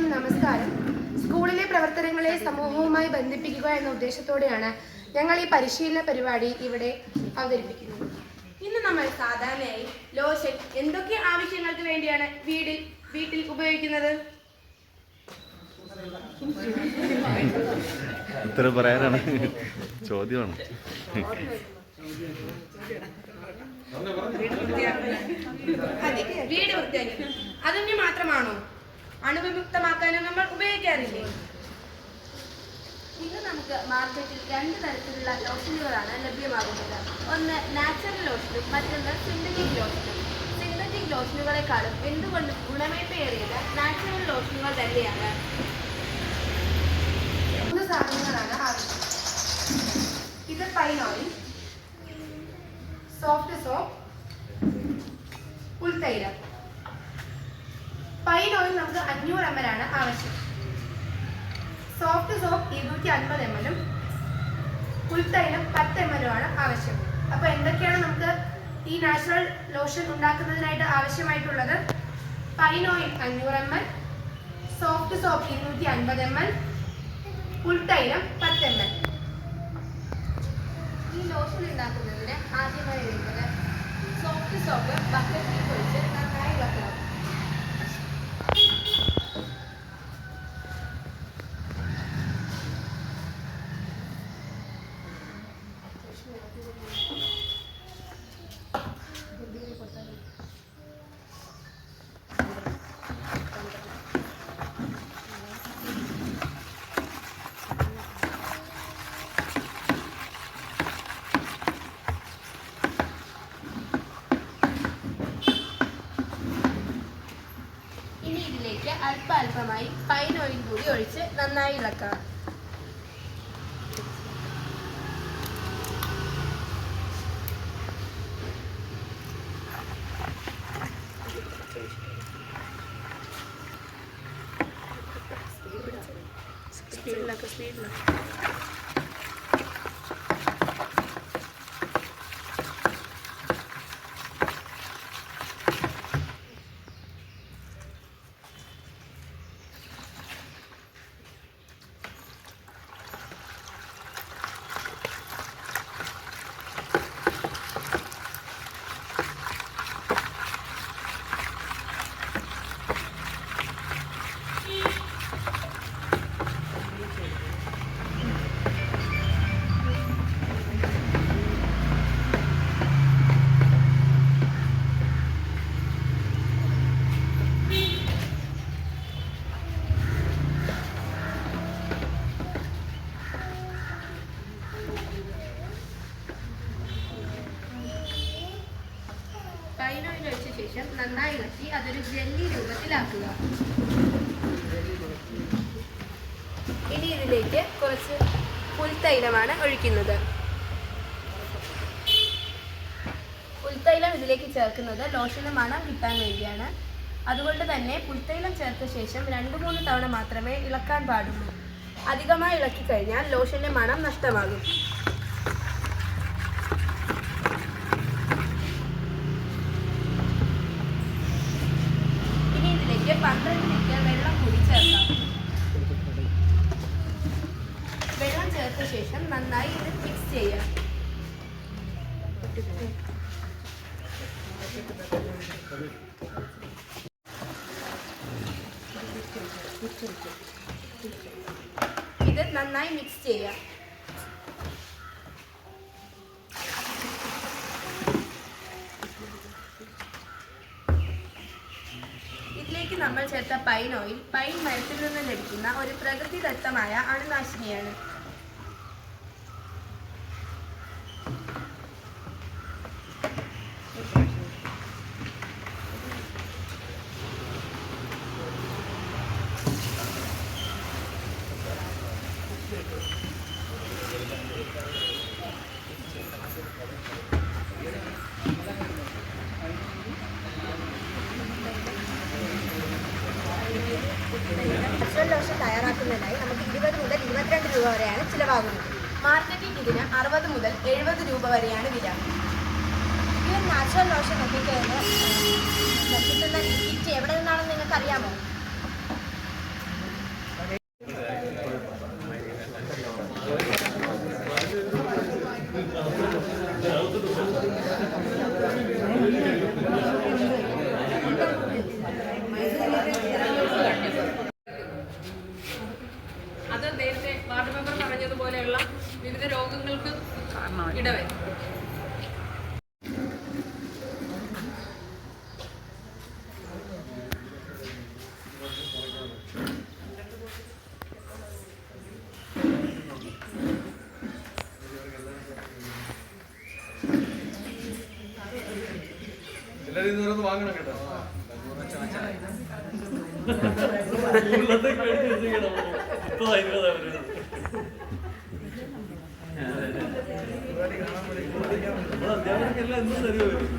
എല്ലാവർക്കും നമസ്കാരം. സ്കൂളിലെ പ്രവർത്തനങ്ങളെ സമൂഹവുമായി ബന്ധിപ്പിക്കുക എന്ന ഉദ്ദേശത്തോടെയാണ് ഞങ്ങൾ ഈ പരിശീലന പരിപാടി ഇവിടെ അവതരിപ്പിക്കുന്നത്. ഇന്ന് നമ്മൾ സാധാരണയായി ലോഷൻ എന്തൊക്കെ ആവശ്യങ്ങൾക്ക് വേണ്ടിയാണ് വീടിൽ വീട്ടിൽ ഉപയോഗിക്കുന്നത്? ഉത്തരം പറയാനാണ്. ചോദ്യമാണ്. വീട് വൃത്തിയാക്കാൻ അതിന് മാത്രമാണോ? അണുവിമുക്തമാക്കാനും നമ്മൾ ഉപയോഗിക്കാറില്ലേ? ഇന്ന് നമുക്ക് മാർക്കറ്റിൽ രണ്ട് തരത്തിലുള്ള ലോഷനുകളാണ് ലഭ്യമാകുന്നത്. ഒന്ന് നാച്ചുറൽ ലോഷനും മറ്റൊന്ന് സിന്തറ്റിക് ലോഷനും സിന്തറ്റിക് ലോഷനുകളെക്കാളും എന്തുകൊണ്ടും ഗുണമേന്മയേറിയത് നാച്ചുറൽ ലോഷനുകൾ തന്നെയാണ്. മൂന്ന് സാധനങ്ങളാണ് ആവശ്യം. ഇത് പൈൻ ഓയിൽ സോഫ്റ്റ് സോപ്പ് പുൽത്തൈലം പൈൻ ഓയിൽ നമുക്ക് അഞ്ഞൂറ് എം എൽ ആണ് ആവശ്യം. സോഫ്റ്റ് സോപ്പ് ഇരുന്നൂറ്റി അൻപത് എം എല്ലും പുൽത്തൈലം പത്ത് എം എല്ലും ആണ് ആവശ്യം. അപ്പോൾ എന്തൊക്കെയാണ് നമുക്ക് ഈ നാച്ചുറൽ ലോഷൻ ഉണ്ടാക്കുന്നതിനായിട്ട് ആവശ്യമായിട്ടുള്ളത്? പൈൻ ഓയിൽ അഞ്ഞൂറ് എം എൽ സോഫ്റ്റ് സോപ്പ് ഇരുന്നൂറ്റി അൻപത് എം എൽ പുൽത്തൈലം പത്ത് എം എൽ ഈ ലോഷൻ ഉണ്ടാക്കുന്നതിന് ആദ്യമായി എടുക്കുന്നത് സോഫ്റ്റ് സോപ്പ് ബക്കറ്റിൽ പൊഴിച്ച് നന്നായി വെക്കണം ഇനി ഇതിലേക്ക് അല്പ അല്പമായി പൈൻ ഓയിൽ കൂടി ഒഴിച്ച് നന്നായി ഇളക്കണം പൈൻ ഓയിൽ ഒഴിച്ച ശേഷം നന്നായി ഇളക്കി അതൊരു ജെല്ലി രൂപത്തിലാക്കുക. ഇനി ഇതിലേക്ക് കുറച്ച് പുൽത്തൈലമാണ് ഒഴിക്കുന്നത്. പുൽത്തൈലം ഇതിലേക്ക് ചേർക്കുന്നത് ലോഷന് മണം കിട്ടാൻ വേണ്ടിയാണ്. അതുകൊണ്ട് തന്നെ പുൽത്തൈലം ചേർത്ത ശേഷം രണ്ട് മൂന്ന് തവണ മാത്രമേ ഇളക്കാൻ പാടുള്ളൂ. അധികമായി ഇളക്കി കഴിഞ്ഞാൽ ലോഷന്റെ മണം നഷ്ടമാകും ഇനി വെള്ളം കൂടി ചേർക്കാം. വെള്ളം ചേർത്ത ശേഷം നന്നായി ഇത് മിക്സ് ചെയ്യാം. ഇത് നന്നായി മിക്സ് ചെയ്യാം ഇതിലേക്ക് നമ്മൾ ചേർത്ത പൈൻ ഓയിൽ പൈൻ മരത്തിൽ നിന്ന് ലഭിക്കുന്ന ഒരു പ്രകൃതിദത്തമായ അണുനാശിനിയാണ്. ഭക്ഷണ ലോഷൻ തയ്യാറാക്കുന്നതിനായി നമുക്ക് ഇരുപത് മുതൽ ഇരുപത്തിരണ്ട് രൂപ വരെയാണ് ചിലവാകുന്നത് മാർക്കറ്റിംഗ് ഇതിന് അറുപത് മുതൽ എഴുപത് രൂപ വരെയാണ് വില ഈ നാച്ചുറൽ ലോഷൻ എത്തിക്കുന്നത് കിറ്റ് എവിടെ നിന്നാണെന്ന് നിങ്ങൾക്ക് അറിയാമോ ഇപ്പൊ ഇരുപതാ വരുന്നത്. നമ്മളെ അധ്യാപകർക്കെല്ലാം എന്തും തരുമോ?